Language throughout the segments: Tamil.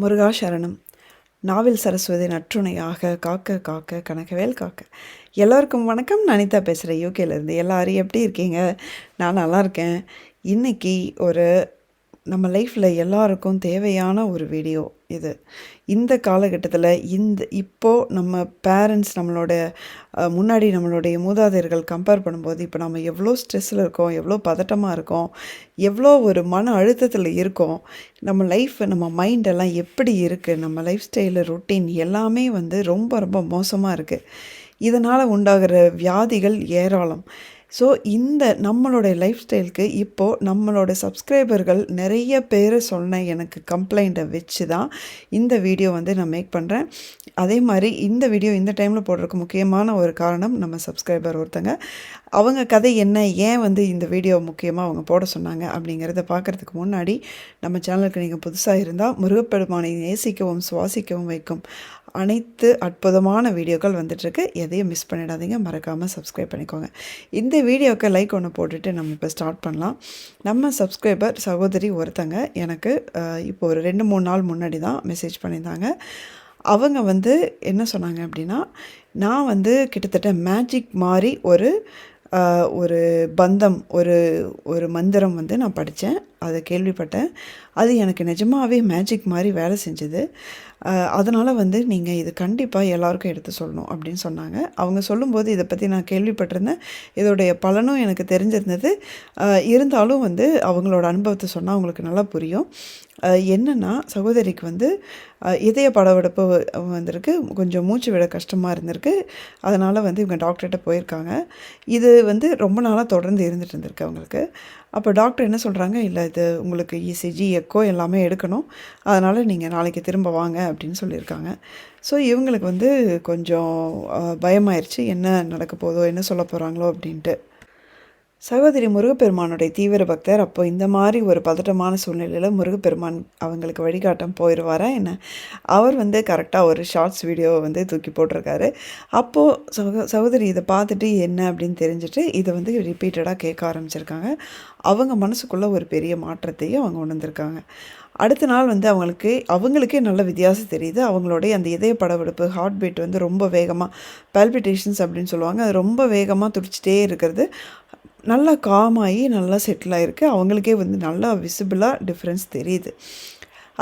முருகா சரணம் நாவில் சரஸ்வதி நற்றுணையாக காக்க காக்க கனகவேல் காக்க. எல்லோருக்கும் வணக்கம். நான் அனிதா பேசுகிறேன் யூகேலேருந்து எல்லாரும் எப்படி இருக்கீங்க? நான் நல்லா இருக்கேன். இன்றைக்கி ஒரு நம்ம லைஃப்பில் எல்லாருக்கும் தேவையான ஒரு வீடியோ இது. இந்த காலகட்டத்தில் இந்த இப்போது நம்ம பேரண்ட்ஸ் நம்மளோட முன்னாடி நம்மளுடைய மூதாதையர்கள் கம்பேர் பண்ணும்போது இப்போ நம்ம எவ்வளோ ஸ்ட்ரெஸ்ஸில் இருக்கோம் எவ்வளோ பதட்டமாக இருக்கோம் எவ்வளோ ஒரு மன அழுத்தத்தில் இருக்கோம் நம்ம லைஃப் நம்ம மைண்ட் எல்லாம் எப்படி இருக்குது நம்ம லைஃப் ஸ்டைலு ரொட்டீன் எல்லாமே வந்து ரொம்ப ரொம்ப மோசமாக இருக்குது இதனால் உண்டாகிற வியாதிகள் ஏராளம். ஸோ இந்த நம்மளுடைய லைஃப் ஸ்டைலுக்கு இப்போது நம்மளோட சப்ஸ்கிரைபர்கள் நிறைய பேர் சொன்ன எனக்கு கம்ப்ளைண்ட்டை வச்சு தான் இந்த வீடியோ வந்து நான் மேக் பண்ணுறேன் அதே மாதிரி இந்த வீடியோ இந்த டைமில் போடுறதுக்கு முக்கியமான ஒரு காரணம் நம்ம சப்ஸ்கிரைபர் ஒருத்தங்க. அவங்க கதை என்ன ஏன் வந்து இந்த வீடியோ முக்கியமாக அவங்க போட சொன்னாங்க அப்படிங்கிறத பார்க்குறதுக்கு முன்னாடி நம்ம சேனலுக்கு நீங்கள் புதுசாக இருந்தால் முருகப்பெருமானை நேசிக்கவும் சுவாசிக்கவும் வைக்கும். அனைத்து அற்புதமான வீடியோக்கள் வந்துட்டுருக்கு. எதையும் மிஸ் பண்ணிடாதீங்க. மறக்காமல் சப்ஸ்கிரைப் பண்ணிக்கோங்க. இந்த வீடியோக்கு லைக் ஒன்று போட்டுட்டு நம்ம இப்போ ஸ்டார்ட் பண்ணலாம். நம்ம சப்ஸ்கிரைபர் சகோதரி ஒருத்தங்க எனக்கு இப்போ ஒரு ரெண்டு மூணு நாள் முன்னாடி தான் மெசேஜ் பண்ணியிருந்தாங்க. அவங்க வந்து என்ன சொன்னாங்க அப்படின்னா நான் வந்து கிட்டத்தட்ட மேஜிக் மாதிரி ஒரு ஒரு பந்தம் ஒரு ஒரு மந்திரம் வந்து நான் படித்தேன். அதை கேள்விப்பட்டேன். அது எனக்கு நிஜமாகவே மேஜிக் மாதிரி வேலை செஞ்சது. அதனால் வந்து நீங்கள் இது கண்டிப்பாக எல்லாருக்கும் எடுத்து சொல்லணும் அப்படின்னு சொன்னாங்க. அவங்க சொல்லும்போது இதை பற்றி நான் கேள்விப்பட்டிருந்தேன். இதோடைய பலனும் எனக்கு தெரிஞ்சிருந்தது. இருந்தாலும் வந்து அவங்களோட அனுபவத்தை சொன்னால் அவங்களுக்கு நல்லா புரியும். என்னென்னா சகோதரிக்கு வந்து இதய படவெடுப்பு வந்திருக்கு. கொஞ்சம் மூச்சு விட கஷ்டமாக இருந்திருக்கு. அதனால் வந்து இவங்க டாக்டர்கிட்ட போயிருக்காங்க. இது வந்து ரொம்ப நாளாக தொடர்ந்து இருந்துகிட்டு இருந்திருக்கு அவங்களுக்கு. அப்போ டாக்டர் என்ன சொல்கிறாங்க இல்லை இது உங்களுக்கு இசிஜி எக்கோ எல்லாமே எடுக்கணும். அதனால் நீங்கள் நாளைக்கு திரும்ப வாங்க அப்படின்னு சொல்லியிருக்காங்க. ஸோ இவங்களுக்கு வந்து கொஞ்சம் பயமாயிருச்சு. என்ன நடக்க போதோ என்ன சொல்ல போகிறாங்களோ அப்படின்ட்டு. சகோதரி முருகப்பெருமானுடைய தீவிர பக்தர். அப்போ இந்த மாதிரி ஒரு பதட்டமான சூழ்நிலையில் முருகப்பெருமான் அவங்களுக்கு வழிகாட்டம் போயிடுவாரா என்ன? அவர் வந்து கரெக்டாக ஒரு ஷார்ட்ஸ் வீடியோவை வந்து தூக்கி போட்டிருக்காரு. அப்போது சகோ சகோதரி இதை பார்த்துட்டு என்ன அப்படின்னு தெரிஞ்சுட்டு இதை வந்து ரிப்பீட்டடாக கேட்க ஆரம்பிச்சிருக்காங்க. அவங்க மனசுக்குள்ளே ஒரு பெரிய மாற்றத்தையும் அவங்க உணர்ந்திருக்காங்க. அடுத்த நாள் வந்து அவங்களுக்கு அவங்களுக்கே நல்ல வித்தியாசம் தெரியுது. அவங்களுடைய அந்த இதய படவெடுப்பு ஹார்ட் பீட் வந்து ரொம்ப வேகமாக பால்பிட்டேஷன்ஸ் அப்படின்னு சொல்லுவாங்க. அது ரொம்ப வேகமாக துடிச்சிட்டே இருக்கிறது. நல்லா காமாகி நல்லா செட்டில் ஆகிருக்கு அவங்களுக்கே வந்து நல்லா விசிபிளாக டிஃப்ரென்ஸ் தெரியுது.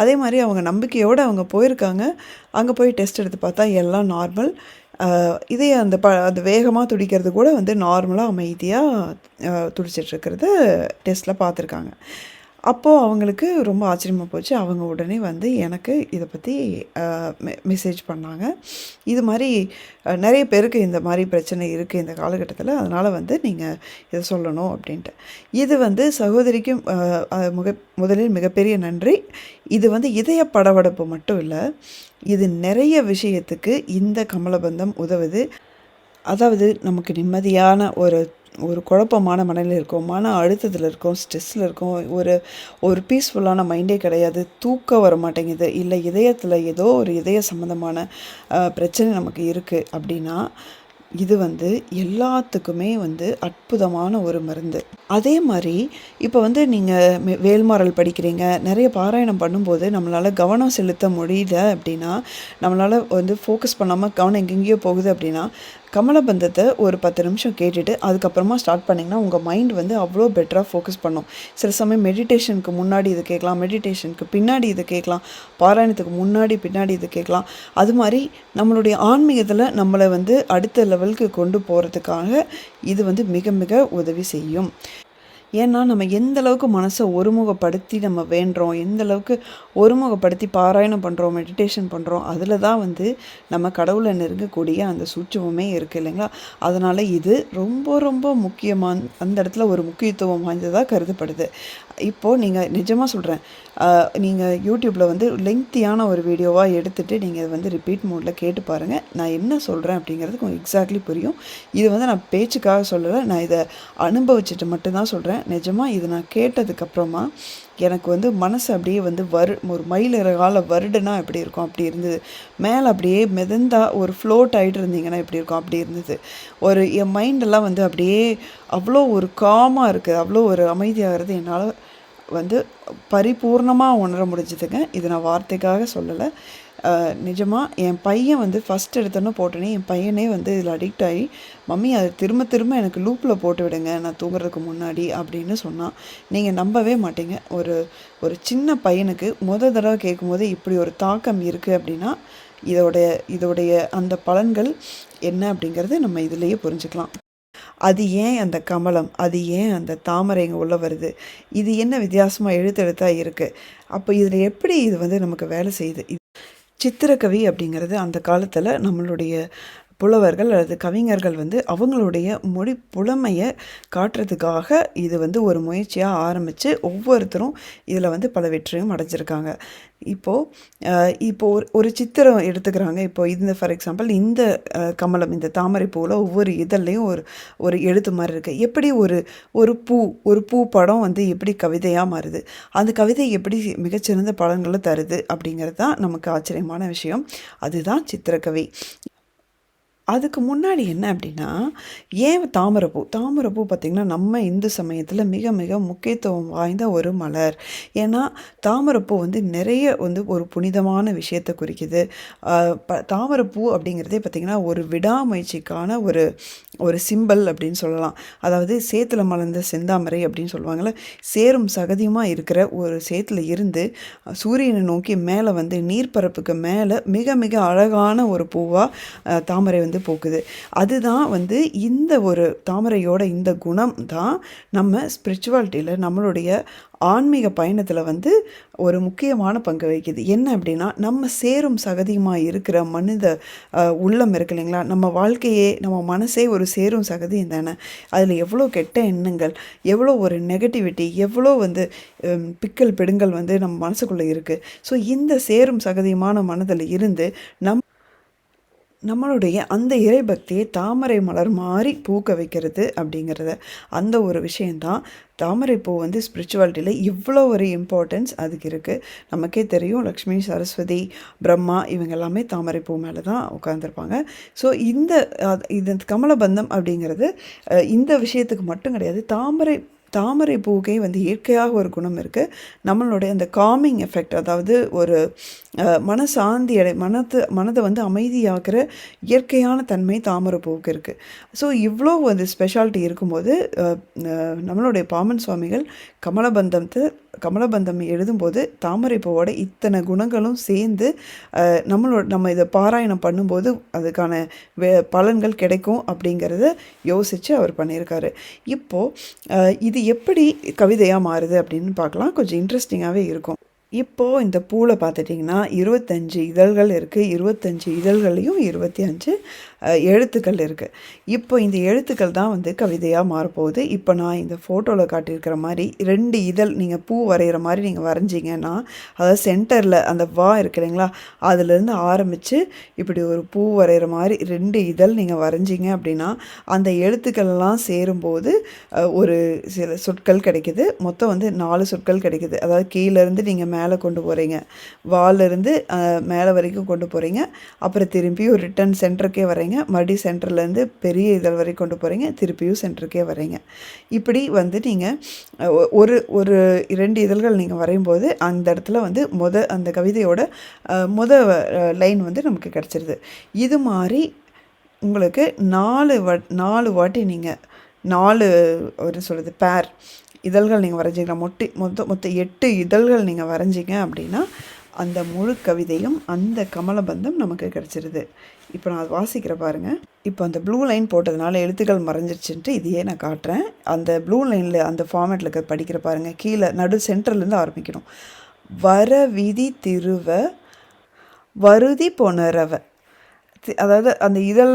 அதே மாதிரி அவங்க நம்பிக்கையோடு அவங்க போயிருக்காங்க. அங்கே போய் டெஸ்ட் எடுத்து பார்த்தா எல்லாம் நார்மல் இதே அந்த ப அது வேகமாக துடிக்கிறது கூட வந்து நார்மலாக அமைதியாக துடிச்சிட்ருக்கிறது டெஸ்ட்டில் பார்த்துருக்காங்க. அப்போது அவங்களுக்கு ரொம்ப ஆச்சரியமாக போச்சு. அவங்க உடனே வந்து எனக்கு இதை பற்றி மெசேஜ் பண்ணாங்க. இது மாதிரி நிறைய பேருக்கு இந்த மாதிரி பிரச்சனை இருக்குது இந்த காலகட்டத்தில். அதனால் வந்து நீங்கள் இதை சொல்லணும் அப்படின்ட்டு இது வந்து சகோதரிக்கும் முக முதலில் மிகப்பெரிய நன்றி. இது வந்து இதய படவடப்பு மட்டும் இல்லை இது நிறைய விஷயத்துக்கு இந்த கமலபந்தம் உதவுது. அதாவது நமக்கு நிம்மதியான ஒரு ஒரு குழப்பமான மனநிலை இருக்கும் மன அழுத்தத்தில் இருக்கும் ஸ்ட்ரெஸ்ஸில் இருக்கும் ஒரு ஒரு பீஸ்ஃபுல்லான மைண்டே கிடையாது தூக்கம் வர மாட்டேங்குது இல்லை இதயத்தில் ஏதோ ஒரு இதய சம்மந்தமான பிரச்சனை நமக்கு இருக்குது அப்படின்னா இது வந்து எல்லாத்துக்குமே வந்து அற்புதமான ஒரு மருந்து. அதே மாதிரி இப்போ வந்து நீங்கள் வேல்மாறல் படிக்கிறீங்க நிறைய பாராயணம் பண்ணும்போது நம்மளால் கவனம் செலுத்த முடியல அப்படின்னா நம்மளால் வந்து ஃபோக்கஸ் பண்ணாமல் கவனம் எங்கெங்கேயோ போகுது அப்படின்னா கமலபந்தத்தை ஒரு பத்து நிமிஷம் கேட்டுட்டு அதுக்கப்புறமா ஸ்டார்ட் பண்ணிங்கன்னா உங்கள் மைண்ட் வந்து அவ்வளோ பெட்டராக ஃபோக்கஸ் பண்ணும். சில சமயம் மெடிடேஷனுக்கு முன்னாடி இது கேட்கலாம் மெடிடேஷனுக்கு பின்னாடி இது கேட்கலாம் பாராயணத்துக்கு முன்னாடி பின்னாடி இது கேட்கலாம். அது மாதிரி நம்மளுடைய ஆன்மீகத்தில் நம்மளை வந்து அடுத்த லெவலுக்கு கொண்டு போகிறதுக்காக இது வந்து மிக மிக உதவி செய்யும். ஏன்னா நம்ம எந்த அளவுக்கு மனசை ஒருமுகப்படுத்தி நம்ம வேண்டுறோம் எந்த அளவுக்கு ஒருமுகப்படுத்தி பாராயணம் பண்ணுறோம் மெடிடேஷன் பண்ணுறோம் அதில் தான் வந்து நம்ம கடவுளை நெருங்கக்கூடிய அந்த சூட்சமமே இருக்குது இல்லைங்களா? அதனால் இது ரொம்ப ரொம்ப முக்கியமான அந்த இடத்துல ஒரு முக்கியத்துவம் வாய்ந்ததாக கருதப்படுது. இப்போது நீங்கள் நிஜமாக சொல்கிறேன் நீங்கள் யூடியூப்பில் வந்து லெங்க்த்தியான ஒரு வீடியோவாக எடுத்துகிட்டு நீங்கள் இதை வந்து ரிப்பீட் மோடில் கேட்டு பாருங்கள் நான் என்ன சொல்கிறேன் அப்படிங்கிறது எக்ஸாக்ட்லி புரியும். இது வந்து நான் பேச்சுக்காக சொல்லலை நான் இதை அனுபவிச்சுட்டு மட்டும்தான் சொல்கிறேன் நிஜமாக இது நான் கேட்டதுக்கப்புறமா எனக்கு வந்து மனசு அப்படியே வந்து வரு ஒரு மயில் இறகால வருடுனா எப்படி இருக்கும்? அப்படி இருந்தது. மேலே அப்படியே மிதந்தா ஒரு ஃப்ளோட் ஆகிட்டு இருந்தீங்கன்னா எப்படி இருக்கும்? அப்படி இருந்தது. ஒரு என் மைண்டெல்லாம் வந்து அப்படியே அவ்வளோ ஒரு காமாக இருக்குது. அவ்வளோ ஒரு அமைதியாகிறது என்னால் வந்து பரிபூர்ணமாக உணர முடிஞ்சுதுங்க. இது நான் வார்த்தைக்காக சொல்லலை. நிஜமாக என் பையன் வந்து ஃபஸ்ட் எடுத்தோன்னே போட்டோன்னே என் பையனே வந்து இதில் அடிக்ட் ஆகி மம்மி அதை திரும்ப திரும்ப எனக்கு லூப்பில் போட்டு விடுங்க நான் தூங்குறதுக்கு முன்னாடி அப்படின்னு சொன்னான். நீங்கள் நம்பவே மாட்டீங்க. ஒரு ஒரு சின்ன பையனுக்கு முத தடவை கேட்கும்போது இப்படி ஒரு தாக்கம் இருக்குது அப்படின்னா இதோடைய இதோடைய அந்த பலன்கள் என்ன அப்படிங்கிறது நம்ம இதிலேயே புரிஞ்சுக்கலாம். அது ஏன் அந்த கமலம்? அது ஏன் அந்த தாமரை இங்கே உள்ள வருது? இது என்ன வித்தியாசமாக எழுத்தெழுத்தாக இருக்குது அப்போ இதில் எப்படி இது வந்து நமக்கு வேலை செய்யுது? சித்திரக்கவி அப்படிங்கிறது அந்த காலத்தில் நம்மளுடைய புலவர்கள் அல்லது கவிஞர்கள் வந்து அவங்களுடைய மொழி புலமையை காட்டுறதுக்காக இது வந்து ஒரு முயற்சியாக ஆரம்பித்து ஒவ்வொருத்தரும் இதில் வந்து பல வெற்றியும் அடைஞ்சிருக்காங்க. இப்போது இப்போது ஒரு ஒரு சித்திரம் எடுத்துக்கிறாங்க. இப்போ இந்த ஃபார் எக்ஸாம்பிள் இந்த கமலம் இந்த தாமரை பூவில் ஒவ்வொரு இதழ்லையும் ஒரு ஒரு எழுத்து மாதிரி இருக்குது எப்படி ஒரு ஒரு பூ ஒரு பூ படம் வந்து எப்படி கவிதையாக மாறுது? அந்த கவிதை எப்படி மிகச்சிறந்த பலன்களை தருது? அப்படிங்கிறது தான் நமக்கு ஆச்சரியமான விஷயம். அதுதான் சித்திரக்கவி. அதுக்கு முன்னாடி என்ன அப்படின்னா ஏன் தாமரைப்பூ தாமரைப்பூ பார்த்திங்கன்னா நம்ம இந்து சமயத்தில் மிக மிக முக்கியத்துவம் வாய்ந்த ஒரு மலர். ஏன்னா தாமரைப்பூ வந்து நிறைய வந்து ஒரு புனிதமான விஷயத்தை குறிக்குது. ப தாமரைப்பூ அப்படிங்கிறதே பார்த்திங்கன்னா ஒரு விடாமுயற்சிக்கான ஒரு ஒரு சிம்பல் அப்படின்னு சொல்லலாம். அதாவது சேத்துல மலர்ந்த செந்தாமரை அப்படின்னு சொல்லுவாங்கள்ல சேரும் சகதியுமாக இருக்கிற ஒரு சேத்துல இருந்து சூரியனை நோக்கி மேலே வந்து நீர்ப்பரப்புக்கு மேலே மிக மிக அழகான ஒரு பூவாக தாமரை வந்து போக்குது அதுதான் வந்து இந்த ஒரு தாமரையோட இந்த குணம் தான் நம்ம ஸ்பிரிச்சுவாலிட்டியில் நம்மளுடைய ஆன்மீக பயணத்தில் வந்து ஒரு முக்கியமான பங்கு வகிக்குது. என்ன அப்படின்னா நம்ம சேரும் சகதியுமாக இருக்கிற மனித உள்ளம் இருக்கு இல்லைங்களா? நம்ம வாழ்க்கையே நம்ம மனசே ஒரு சேரும் சகதியும் தானே? அதில் எவ்வளோ கெட்ட எண்ணங்கள் எவ்வளோ ஒரு நெகட்டிவிட்டி எவ்வளோ வந்து பிக்கல் பெடுங்கள் வந்து நம்ம மனசுக்குள்ளே இருக்குது ஸோ இந்த சேரும் சகதியுமான மனதில் இருந்து நம் நம்மளுடைய அந்த இறைபக்தியை தாமரை மலர் மாதிரி பூக்க வைக்கிறது அப்படிங்கிறத. அந்த ஒரு விஷயந்தான் தாமரை பூ வந்து ஸ்பிரிச்சுவாலிட்டியில் இவ்வளோ ஒரு இம்பார்ட்டன்ஸ் அதுக்கு இருக்குது நமக்கே தெரியும் லக்ஷ்மி சரஸ்வதி பிரம்மா இவங்க எல்லாமே தாமரை பூ மேலே தான் உட்காந்துருப்பாங்க ஸோ இந்த இது கமலபந்தம் அப்படிங்கிறது இந்த விஷயத்துக்கு மட்டும் கிடையாது. தாமரை தாமரை பூக்கே வந்து இயற்கையாக ஒரு குணம் இருக்குது நம்மளுடைய அந்த காமிங் எஃபெக்ட் அதாவது ஒரு மனசாந்தி அடை மனத்தை மனதை வந்து அமைதியாகிற இயற்கையான தன்மை தாமரை பூவுக்கு இருக்குது ஸோ இவ்வளோ வந்து ஸ்பெஷாலிட்டி இருக்கும்போது நம்மளுடைய பாமன் சுவாமிகள் கமலபந்தத்தை கமலபந்தம் எழுதும்போது தாமரை பூவோட இத்தனை குணங்களும் சேர்ந்து நம்மளோட நம்ம இதை பாராயணம் பண்ணும்போது அதுக்கான வே பலன்கள் கிடைக்கும் அப்படிங்கிறத யோசித்து அவர் பண்ணியிருக்காரு. இப்போது இது இது எப்படி கவிதையாக மாறுது அப்படின்னு பார்க்கலாம். கொஞ்சம் இன்ட்ரெஸ்டிங்காகவே இருக்கும். இப்போது இந்த பூவில் பார்த்துட்டிங்கன்னா இருபத்தஞ்சி இதழ்கள் இருக்குது இருபத்தஞ்சி இதழ்களையும் இருபத்தி அஞ்சு எழுத்துக்கள் இருக்குது இப்போ இந்த எழுத்துக்கள் தான் வந்து கவிதையாக மாறப்போகுது. இப்போ நான் இந்த ஃபோட்டோவில் காட்டியிருக்கிற மாதிரி ரெண்டு இதழ் நீங்கள் பூ வரைகிற மாதிரி நீங்கள் வரைஞ்சிங்கன்னா அதாவது சென்டரில் அந்த வா இருக்கு இல்லைங்களா அதுலேருந்து ஆரம்பித்து இப்படி ஒரு பூ வரைகிற மாதிரி ரெண்டு இதழ் நீங்கள் வரைஞ்சிங்க அப்படின்னா அந்த எழுத்துக்கள்லாம் சேரும்போது ஒரு சில சொற்கள் கிடைக்கிது. மொத்தம் வந்து நாலு சொற்கள் கிடைக்குது. அதாவது கீழேருந்து நீங்கள் மேலே கொண்டு போகிறீங்க வாலிருந்து மேலே வரைக்கும் கொண்டு போகிறீங்க அப்புறம் திரும்பி ஒரு ரிட்டன் சென்டருக்கே வரீங்க மறுபடியும் சென்டர்லேருந்து பெரிய இதழ் வரை கொண்டு போகிறீங்க திருப்பியும் சென்டருக்கே வரீங்க. இப்படி வந்து நீங்கள் ஒரு ஒரு இரண்டு இதழ்கள் நீங்கள் வரையும்போது அந்த இடத்துல வந்து முத அந்த கவிதையோட முத லைன் வந்து நமக்கு கிடச்சிருது. இது மாதிரி உங்களுக்கு நாலு வ நாலு வாட்டி நீங்கள் நாலு ஒரு சொல்கிறது பேர் இதழ்கள் நீங்கள் வரைஞ்சிக்கலாம் மொட்டி மொத்தம் மொத்தம் எட்டு இதழ்கள் நீங்கள் வரைஞ்சிங்க அப்படின்னா அந்த முழு கவிதையும் அந்த கமலபந்தம் நமக்கு கிடச்சிருது. இப்போ நான் வாசிக்கிற பாருங்கள் இப்போ அந்த ப்ளூ லைன் போட்டதுனால எழுத்துக்கள் மறைஞ்சிருச்சுன்ட்டு இதையே நான் காட்டுறேன். அந்த ப்ளூ லைனில் அந்த ஃபார்மேட்டில் இருக்க படிக்கிற பாருங்கள் கீழே நடு சென்டர்லேருந்து ஆரம்பிக்கணும். வர விதி திருவ வருதி பொணரவ. அதாவது அந்த இதழ்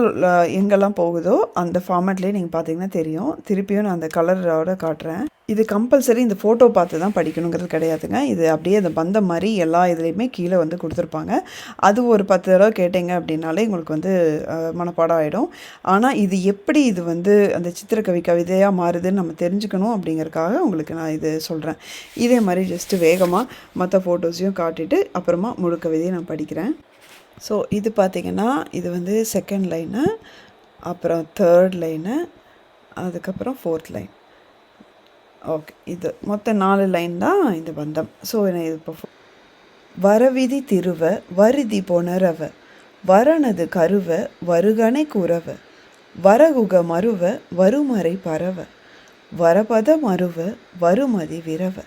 எங்கெல்லாம் போகுதோ அந்த ஃபார்மேட்லேயே நீங்கள் பார்த்தீங்கன்னா தெரியும். திருப்பியும் நான் அந்த கலரோட காட்டுறேன். இது கம்பல்சரி இந்த ஃபோட்டோ பார்த்து தான் படிக்கணுங்கிறது கிடையாதுங்க. இது அப்படியே அந்த பந்தம் மாதிரி எல்லா இதுலேயுமே கீழே வந்து கொடுத்துருப்பாங்க. அது ஒரு பத்து தடவை கேட்டீங்க அப்படின்னாலே உங்களுக்கு வந்து மனப்பாடம் ஆகிடும் ஆனால் இது எப்படி இது வந்து அந்த சித்திரக்கவி கவிதையாக மாறுதுன்னு நம்ம தெரிஞ்சுக்கணும் அப்படிங்கிறதுக்காக உங்களுக்கு நான் இது சொல்கிறேன் இதே மாதிரி ஜஸ்ட்டு வேகமாக மற்ற ஃபோட்டோஸையும் காட்டிட்டு அப்புறமா முழு கவிதையை நான் படிக்கிறேன். ஸோ இது பார்த்திங்கன்னா இது வந்து செகண்ட் லைனு அப்புறம் தேர்ட் லைனு அதுக்கப்புறம் ஃபோர்த் லைன் ஓகே இது மொத்தம் நாலு லைன் தான் இந்த பந்தம். ஸோ இது இப்போ வரவிதி திருவ வருதி பொணரவ. வரணது கருவ வருகனை குறவ. வரகுக மருவ வருமறை பரவ. வரபத மருவ வருமதி விரவ.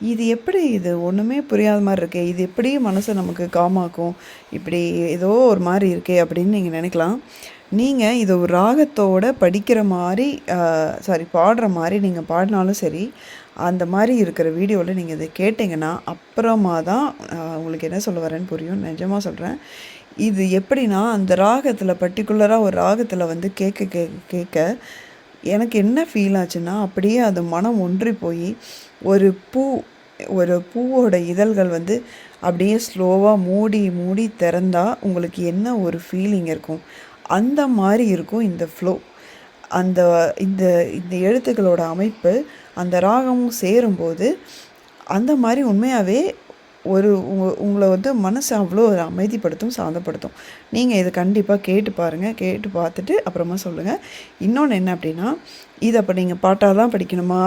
இது எப்படி இது ஒன்றுமே புரியாத மாதிரி இருக்கே? இது எப்படி மனசை நமக்கு காமாக்கும் இப்படி ஏதோ ஒரு மாதிரி இருக்கே அப்படின்னு நீங்கள் நினைக்கலாம். நீங்கள் இது ஒரு ராகத்தோட படிக்கிற மாதிரி சாரி பாடுற மாதிரி நீங்கள் பாடினாலும் சரி அந்த மாதிரி இருக்கிற வீடியோவில் நீங்கள் இதை கேட்டிங்கன்னா அப்புறமா தான் உங்களுக்கு என்ன சொல்ல வரேன்னு புரியும். நிஜமாக சொல்கிறேன் இது எப்படின்னா அந்த ராகத்தில் பர்டிகுலராக ஒரு ராகத்தில் வந்து கேட்க கேட்க கேட்க எனக்கு என்ன ஃபீல் ஆச்சுன்னா அப்படியே அது மனம் ஒன்றி போய் ஒரு பூ ஒரு பூவோட இதழ்கள் வந்து அப்படியே ஸ்லோவாக மூடி மூடி திறந்தால் உங்களுக்கு என்ன ஒரு ஃபீலிங் இருக்கும்? அந்த மாதிரி இருக்கும் இந்த ஃப்ளோ அந்த இந்த இந்த எழுத்துக்களோட அமைப்பு அந்த ராகமும் சேரும்போது அந்த மாதிரி உண்மையாகவே ஒரு உங்களை வந்து மனசு அவ்வளோ ஒரு அமைதிப்படுத்தும் சாந்தப்படுத்தும். நீங்கள் இதை கண்டிப்பாக கேட்டு பாருங்கள் கேட்டு பார்த்துட்டு அப்புறமா சொல்லுங்கள் இன்னொன்று என்ன அப்படின்னா இதை அப்போ நீங்கள் பாட்டாக தான் படிக்கணுமா?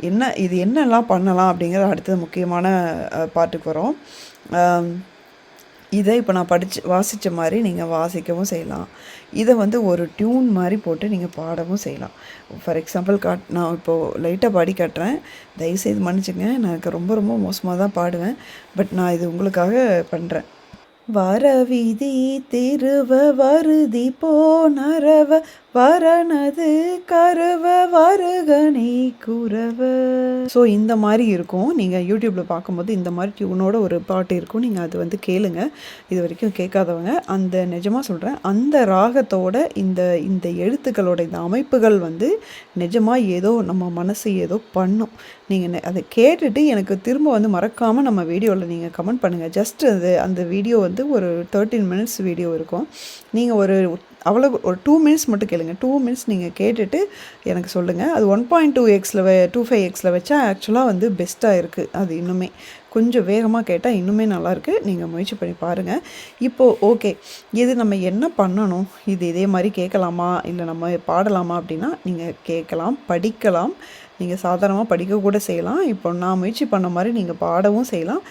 என்ன இது என்னெல்லாம் பண்ணலாம் அப்படிங்கிறது அடுத்தது முக்கியமான பாட்டுக்கு வரும். இதை இப்போ நான் படித்து வாசித்த மாதிரி நீங்கள் வாசிக்கவும் செய்யலாம். இதை வந்து ஒரு டியூன் மாதிரி போட்டு நீங்கள் பாடவும் செய்யலாம். ஃபார் எக்ஸாம்பிள் காட் நான் இப்போது லைட்டாக பாடி காட்டுறேன். தயவுசெய்து மன்னிச்சுங்க. நான் எனக்கு ரொம்ப ரொம்ப மோசமாக தான் பாடுவேன். பட் நான் இது உங்களுக்காக பண்ணுறேன் வரவிதி திருவ வருதி போனரவ வரனது கருவ வருகனை குறவ. ஸோ இந்த மாதிரி இருக்கும். நீங்கள் யூடியூப்பில் பார்க்கும்போது இந்த மாதிரி டியூனோட ஒரு பாட்டு இருக்கும். நீங்கள் அது வந்து கேளுங்க. இது வரைக்கும் கேட்காதவங்க. அந்த நிஜமாக சொல்கிறேன் அந்த ராகத்தோட இந்த இந்த எழுத்துக்களோட இந்த அமைப்புகள் வந்து நிஜமாக ஏதோ நம்ம மனசு ஏதோ பண்ணும். நீங்கள் அதை கேட்டுட்டு எனக்கு திரும்ப வந்து மறக்காமல் நம்ம வீடியோவில் நீங்கள் கமெண்ட் பண்ணுங்கள் ஜஸ்ட் அது அந்த வீடியோ வந்து ஒரு தேர்ட்டின் மினிட்ஸ் வீடியோ இருக்கும். நீங்கள் ஒரு அவ்வளோ ஒரு டூ மினிட்ஸ் மட்டும் கேளுங்க. டூ மினிட்ஸ் நீங்கள் கேட்டுட்டு எனக்கு சொல்லுங்கள் அது ஒன் பாயிண்ட் டூ எக்ஸில் டூ ஃபைவ் எக்ஸில் வச்சா ஆக்சுவலாக வந்து பெஸ்ட்டாக இருக்குது அது இன்னுமே. கொஞ்சம் வேகமாக கேட்டால் இன்னுமே நல்லாயிருக்கு நீங்கள் முயற்சி பண்ணி பாருங்கள் இப்போது ஓகே இது நம்ம என்ன பண்ணணும்? இது இதே மாதிரி கேட்கலாமா? இல்லை நம்ம பாடலாமா அப்படின்னா நீங்கள் கேட்கலாம் படிக்கலாம். நீங்கள் சாதாரணமாக படிக்க கூட செய்யலாம். இப்போ நான் முயற்சி பண்ண மாதிரி நீங்கள் பாடவும் செய்யலாம்.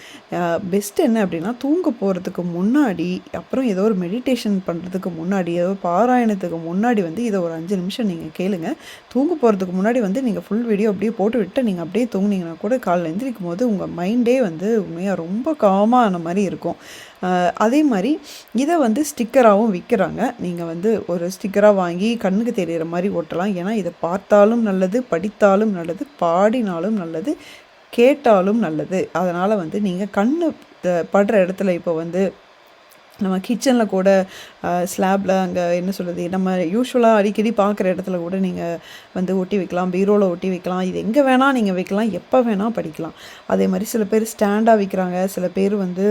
பெஸ்ட் என்ன அப்படின்னா தூங்க போகிறதுக்கு முன்னாடி அப்புறம் ஏதோ ஒரு மெடிடேஷன் பண்ணுறதுக்கு முன்னாடி ஏதோ பாராயணத்துக்கு முன்னாடி வந்து இதை ஒரு அஞ்சு நிமிஷம் நீங்கள் கேளுங்க. தூங்க போகிறதுக்கு முன்னாடி வந்து நீங்கள் ஃபுல் வீடியோ அப்படியே போட்டு விட்டு நீங்கள் அப்படியே தூங்குனீங்கன்னா கூட காலையில் எழுந்திரிக்கும் போது உங்கள் மைண்டே வந்து உண்மையாக ரொம்ப காமான மாதிரி இருக்கும். அதே மாதிரி இதை வந்து ஸ்டிக்கராகவும் விற்கிறாங்க. நீங்கள் வந்து ஒரு ஸ்டிக்கராக வாங்கி கண்ணுக்கு தெரிகிற மாதிரி ஒட்டலாம் ஏன்னா இதை பார்த்தாலும் நல்லது படித்தாலும் நல்லது பாடினாலும் நல்லது கேட்டாலும் நல்லது. அதனால் வந்து நீங்கள் கண் படுற இடத்துல இப்போ வந்து நம்ம கிச்சனில் கூட ஸ்லாப்பில் அங்கே என்ன சொல்கிறது நம்ம யூஸ்வலாக அடிக்கடி பார்க்குற இடத்துல கூட நீங்கள் வந்து ஒட்டி வைக்கலாம் பீரோவில் ஒட்டி வைக்கலாம். இது எங்கே வேணால் நீங்கள் வைக்கலாம் எப்போ வேணால் படிக்கலாம். அதே மாதிரி சில பேர் ஸ்டாண்டாக விற்கிறாங்க சில பேர் வந்து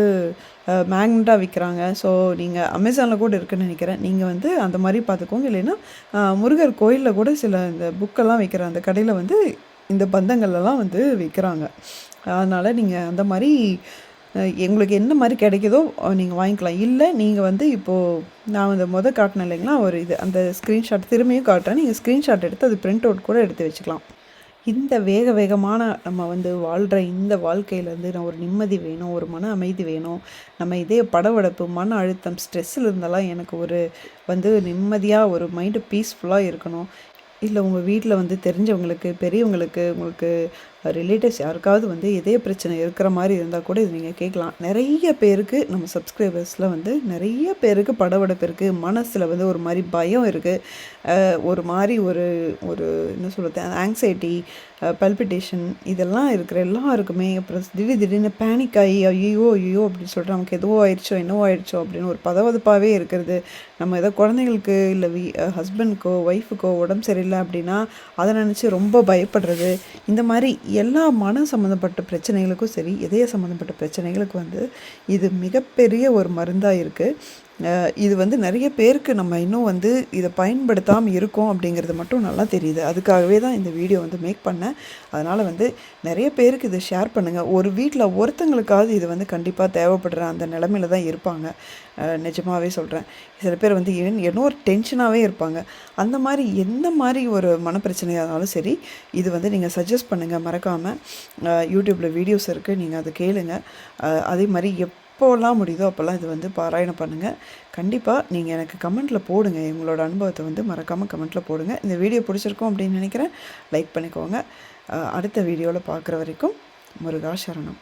மேக்னட்டாக விற்கிறாங்க ஸோ நீங்கள் அமேசானில் கூட இருக்குன்னு நினைக்கிறேன். நீங்கள் வந்து அந்த மாதிரி பார்த்துக்கோங்க இல்லைன்னா முருகர் கோயிலில் கூட சில இந்த புக்கெல்லாம் விற்கிற அந்த கடையில் வந்து இந்த பந்தங்கள்லாம் வந்து விற்கிறாங்க அதனால் நீங்கள் அந்த மாதிரி எங்களுக்கு என்ன மாதிரி கிடைக்குதோ நீங்கள் வாங்கிக்கலாம். இல்லை நீங்கள் வந்து இப்போது நான் அந்த மொதல் காட்டினேன் இல்லைங்களா ஒரு இது. அந்த ஸ்க்ரீன்ஷாட் திரும்பியும் காட்டுறேன். நீங்கள் ஸ்க்ரீன்ஷாட் எடுத்து அது பிரிண்ட் அவுட் கூட எடுத்து வச்சுக்கலாம். இந்த வேக வேகமான நம்ம வந்து வாழ்கிற இந்த வாழ்க்கையிலேருந்து நான் ஒரு நிம்மதி வேணும் ஒரு மன அமைதி வேணும். நம்ம இதே படவடப்பு மன அழுத்தம் ஸ்ட்ரெஸ்ஸில் இருந்தாலும் எனக்கு ஒரு வந்து நிம்மதியாக ஒரு மைண்டு பீஸ்ஃபுல்லாக இருக்கணும். இல்லை உங்கள் வீட்டில் வந்து தெரிஞ்சவங்களுக்கு பெரியவங்களுக்கு உங்களுக்கு ரிலேட்டிவ்ஸ் யாருக்காவது வந்து இதே பிரச்சனை இருக்கிற மாதிரி இருந்தால் கூட இது நீங்கள் கேட்கலாம். நிறைய பேருக்கு நம்ம சப்ஸ்கிரைபர்ஸில் வந்து நிறைய பேருக்கு படபடப்பு இருக்குது மனசில் வந்து ஒரு மாதிரி பயம் இருக்குது ஒரு மாதிரி ஒரு ஒரு என்ன சொல்கிறது ஆங்ஸைட்டி பல்பிட்டேஷன் இதெல்லாம் இருக்கிற எல்லாருக்குமே அப்புறம் திடீர் திடீர்னு பேனிக் ஆகி ஐயோ ஐயோ அப்படின்னு சொல்லிட்டு நமக்கு எதுவோ ஆயிடுச்சோ என்னவோ ஆயிடுச்சோ அப்படின்னு ஒரு பதவதப்பாகவே இருக்கிறது. நம்ம ஏதோ குழந்தைங்களுக்கு இல்லை வீ ஹஸ்பண்ட்க்கோ ஒய்ஃபுக்கோ உடம்பு சரியில்லை அப்படின்னா அதை நினச்சி ரொம்ப பயப்படுறது. இந்த மாதிரி எல்லா மன சம்மந்தப்பட்ட பிரச்சனைகளுக்கும் சரி இதய சம்மந்தப்பட்ட பிரச்சனைகளுக்கு வந்து இது மிகப்பெரிய ஒரு மருந்தாக இருக்குது இது வந்து நிறைய பேருக்கு நம்ம இன்னும் வந்து இதை பயன்படுத்தாமல் இருக்கோம் அப்படிங்கிறது மட்டும் நல்லா தெரியுது. அதுக்காகவே தான் இந்த வீடியோ வந்து மேக் பண்ணேன். அதனால் வந்து நிறைய பேருக்கு இதை ஷேர் பண்ணுங்கள் ஒரு வீட்டில் ஒருத்தங்களுக்காவது இது வந்து கண்டிப்பாக தேவைப்படுற அந்த நிலமையில தான் இருப்பாங்க. நிஜமாகவே சொல்கிறேன் சில பேர் வந்து இன்னும் ஒரு டென்ஷனாகவே இருப்பாங்க. அந்த மாதிரி எந்த மாதிரி ஒரு மனப்பிரச்சனையாக இருந்தாலும் சரி இது வந்து நீங்கள் சஜஸ்ட் பண்ணுங்கள் மறக்காமல் யூடியூப்பில் வீடியோஸ் இருக்குது நீங்கள் அதை கேளுங்க. அதே மாதிரி எப் எப்போல்லாம் முடியுதோ அப்போல்லாம் இது வந்து பாராயணம் பண்ணுங்கள் கண்டிப்பாக நீங்கள் எனக்கு கமெண்ட்டில் போடுங்க. எங்களோட அனுபவத்தை வந்து மறக்காமல் கமெண்ட்டில் போடுங்க. இந்த வீடியோ பிடிச்சிருக்கும் அப்படின்னு நினைக்கிறேன் லைக் பண்ணிக்கோங்க. அடுத்த வீடியோவில் பார்க்குற வரைக்கும் முருகா சரணம்.